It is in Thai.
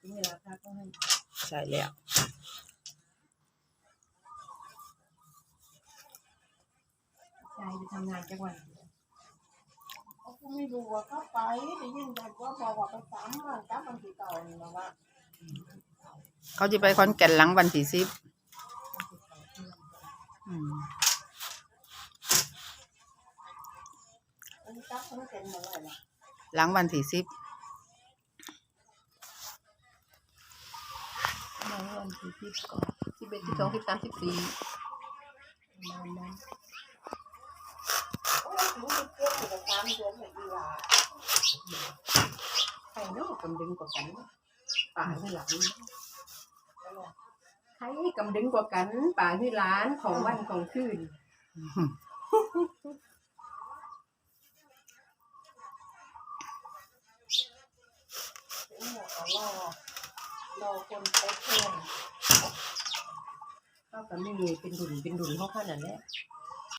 ถึงเวลาก็ให้ใช่แล้วใจไปทำงานจังหวัดเขาก็ไม่รู้ว่าเขาไปได้ยินแต่ว่าบอกว่าไปสามวันกลับวันที่เก่านี่นะว่าเขาจะไปคอนแก่นหลังวันที่สิบอืมอันนี้กลับเขาเป็นมาเลยนะหลังวันที่สิบ มาวันที่สิบก่อนสิบเอ็ดสิบสองสิบสามสิบสี่ประมาณนั้นโอ้ยรู้สึกเจ็บอยู่กับสามเดือนเลยดีว่าใครเนาะกำดึงกว่ากันป่าที่หลังใครกำดึงกว่ากัน ป่าที่ร้านของวันของคืนถึงหมดก็ รอคนไปเที่ยวก็ก็มีเป็นดุนเป็นดุนเขาขนาดนี้